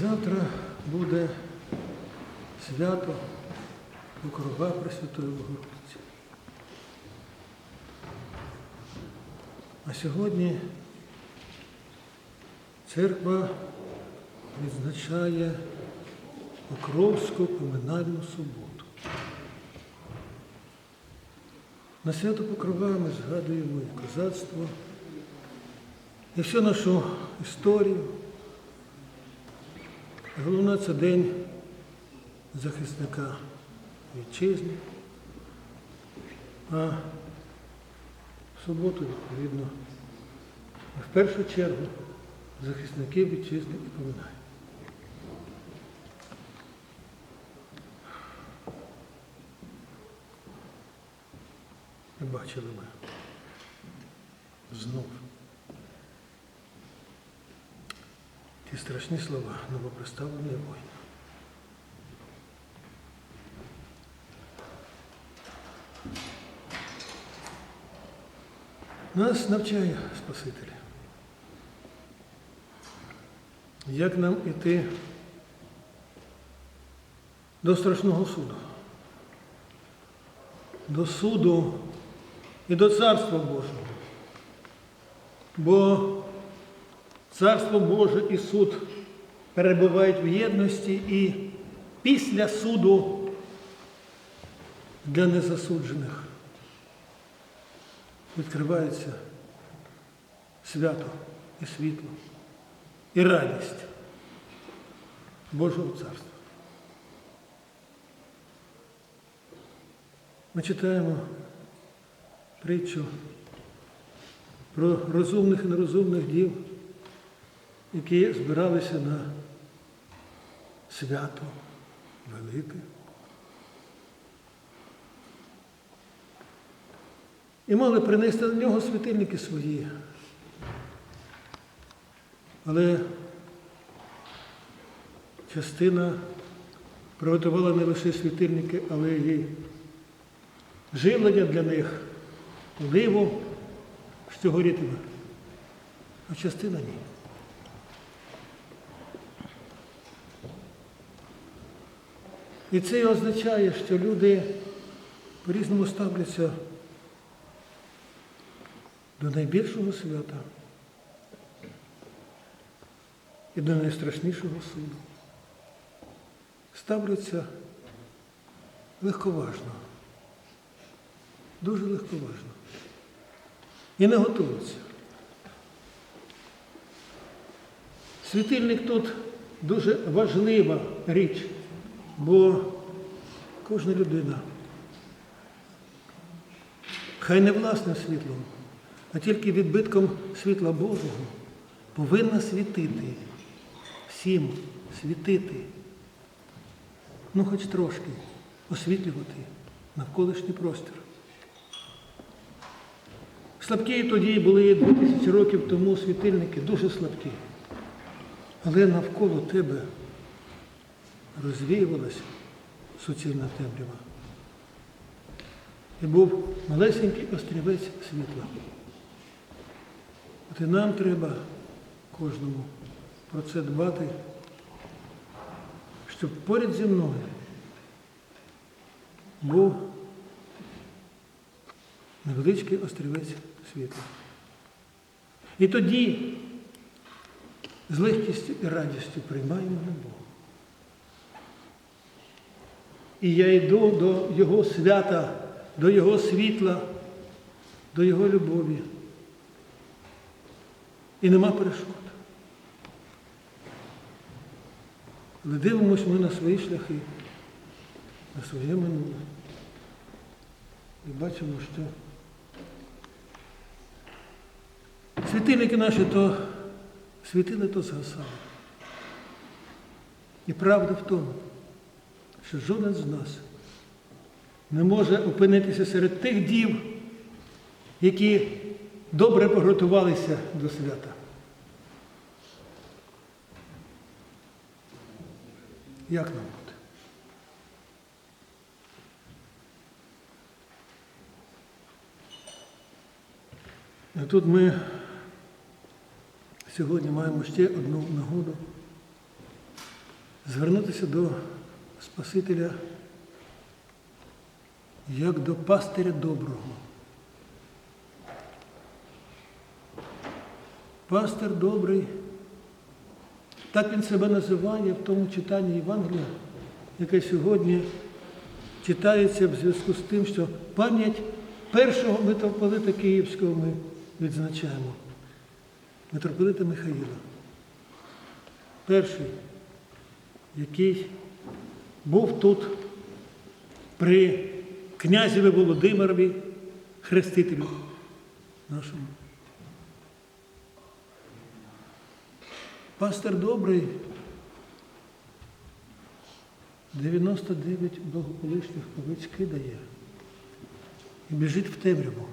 Завтра буде свято Покрова Пресвятої Богородиці. А сьогодні церква відзначає Покровську поминальну суботу. На свято Покрова ми згадуємо і козацтво, і всю нашу історію. Головне це день захисника вітчизни. А в суботу, відповідно, в першу чергу захисників вітчизни і поминають. Бачили ми знов ті страшні слова новоприставлення воїна. Нас навчає Спаситель. Як нам іти до страшного суду, до суду і до Царства Божого. Бо Царство Боже і суд перебувають в єдності і після суду для незасуджених відкривається свято і світло, і радість Божого Царства. Ми читаємо притчу про розумних і нерозумних дів, які збиралися на свято велике. І мали принести на нього світильники свої. Але частина приготувала не лише світильники, але й живлення для них, ливу, що горітиме, а частина ні. І це і означає, що люди по-різному ставляться до найбільшого свята і до найстрашнішого суду. Ставляться легковажно, дуже легковажно. І не готуються. Світильник тут дуже важлива річ, бо кожна людина хай не власним світлом, а тільки відбитком світла Божого повинна світити, всім світити, ну хоч трошки освітлювати навколишній простір. Слабкі тоді були 2000 років тому світильники, дуже слабкі. Але навколо тебе розвіювалася суцільна темрява. І був малесенький острівець світла. От і нам треба кожному про це дбати, щоб поряд зі мною був невеличкий острівець світла. І тоді з легкістю і радістю приймаємо Бога. І я йду до Його свята, до Його світла, до Його любові. І нема перешкод. Але дивимося ми на свої шляхи, на своє минуле. І бачимо, що світильники наші то світили, то згасали. І правда в тому, що жоден з нас не може опинитися серед тих дів, які добре приготувалися до свята. Як нам бути? А тут ми сьогодні маємо ще одну нагоду звернутися до Спасителя як до пастиря доброго. Пастир добрий, так він себе називає в тому читанні Євангелія, яке сьогодні читається в зв'язку з тим, що пам'ять першого митрополита Київського ми відзначаємо. Митрополита Михаїла. Перший, який був тут при князеві Володимирові, хрестителю нашому. Пастор добрий, 99 благополучних овець кидає і біжить в темряву,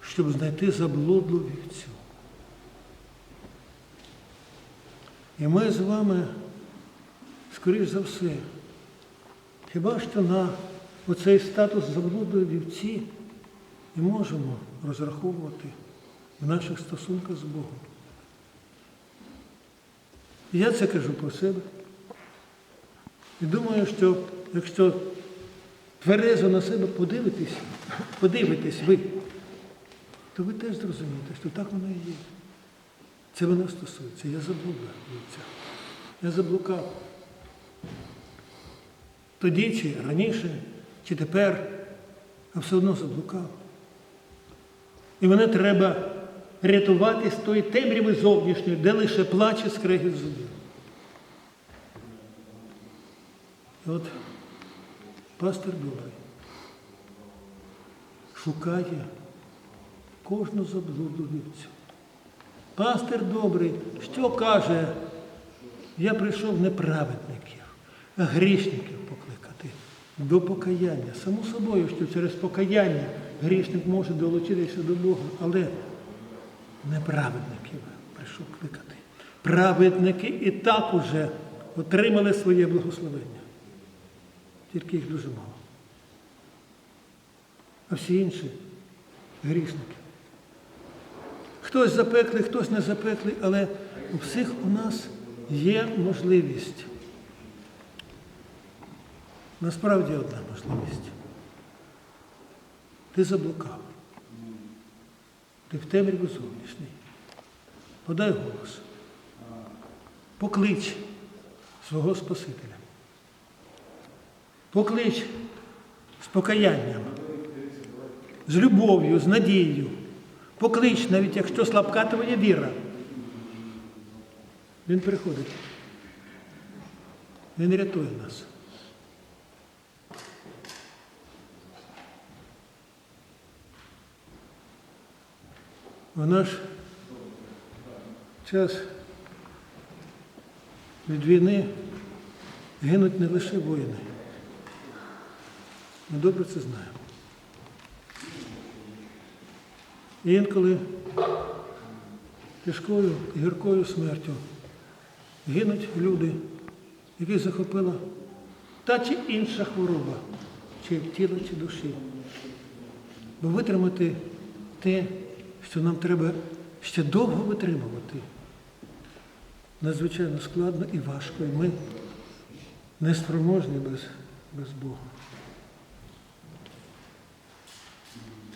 щоб знайти заблудлу вівцю. І ми з вами, скоріш за все, хіба що на оцей статус заблудлої вівці і можемо розраховувати в наших стосунках з Богом. Я це кажу про себе. І думаю, що якщо тверезо на себе подивитесь, подивитесь ви, то ви теж зрозумієте, що так воно і є. Це мене стосується. Я вівця. Я заблукав. Тоді, чи раніше, чи тепер, а все одно заблукав. І мене треба рятувати з тої темряви зовнішньої, де лише плаче скрегіт зубів. І от пастор добрий шукає кожну заблуду вівцю. Пастир добрий, що каже? Я прийшов не праведників, а грішників покликати до покаяння. Само собою, що через покаяння грішник може долучитися до Бога, але неправедників прийшов кликати. Праведники і так уже отримали своє благословення. Тільки їх дуже мало. А всі інші грішники. Хтось запеклий, хтось не запеклий, але у всіх у нас є можливість. Насправді одна можливість. Ти заблукав. Ти в темряві зовнішній. Подай голос. Поклич свого Спасителя. Поклич з покаянням, з любов'ю, з надією. Поклич, навіть якщо слабка твоя віра. Він приходить. Він рятує нас. В наш час від війни гинуть не лише воїни. Ми добре це знаємо. І інколи тяжкою і гіркою смертю гинуть люди, яких захопила та чи інша хвороба, чи тіла, чи душі. Бо витримати те, що нам треба ще довго витримувати, надзвичайно складно і важко, і ми неспроможні без, без Бога.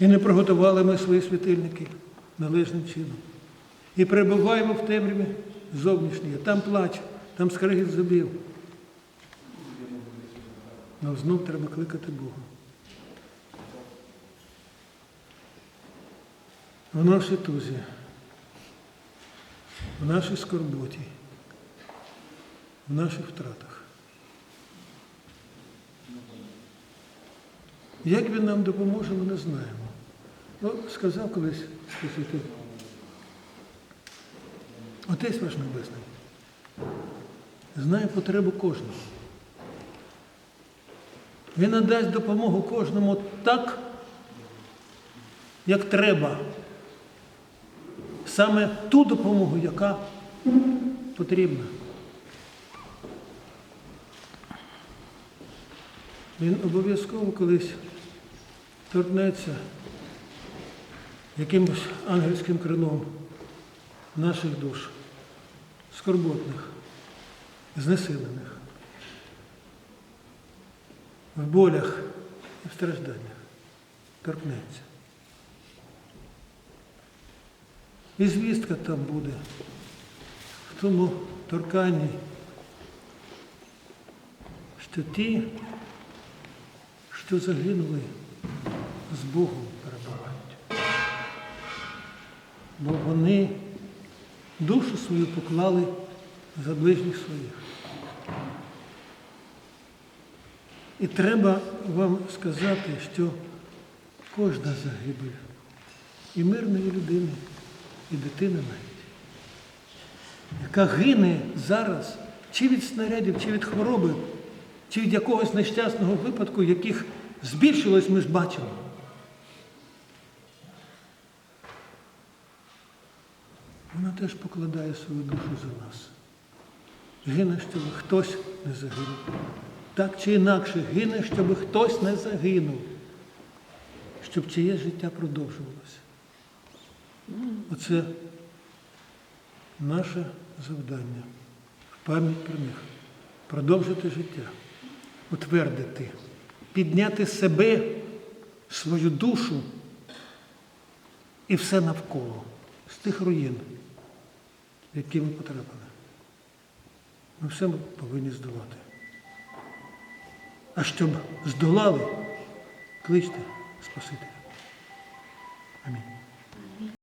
І не приготували ми свої світильники належним чином. І перебуваємо в темряві зовнішньої. Там плач, там скригіт зубів. Але знов треба кликати Бога. В нашій тузі, в нашій скорботі, в наших втратах. Як він нам допоможе, ми не знаємо. Ну, сказав колись Спаситель, Отець ваш Небесний знає потребу кожного. Він надасть допомогу кожному так, як треба. Саме ту допомогу, яка потрібна. Він обов'язково колись торкнеться якимось ангельським крилом наших душ, скорботних, знесилених, в болях і в стражданнях торкнеться. І звістка там буде в тому торканні, що ті, що загинули, з Богом перебувають. Бо вони душу свою поклали за ближніх своїх. І треба вам сказати, що кожна загибель і мирної людини, і дитини навіть, яка гине зараз чи від снарядів, чи від хвороби, чи від якогось нещасного випадку, яких збільшилось, ми ж бачимо. Вона теж покладає свою душу за нас. Гине, щоб хтось не загинув. Так чи інакше, гине, щоб хтось не загинув, щоб чиє життя продовжувалося. Оце наше завдання пам'ять про них. Продовжити життя, утвердити, підняти себе, свою душу і все навколо з тих руїн, в які ми потрапили. Ми все повинні здолати. А щоб здолали, кличте Спасителя. Амінь.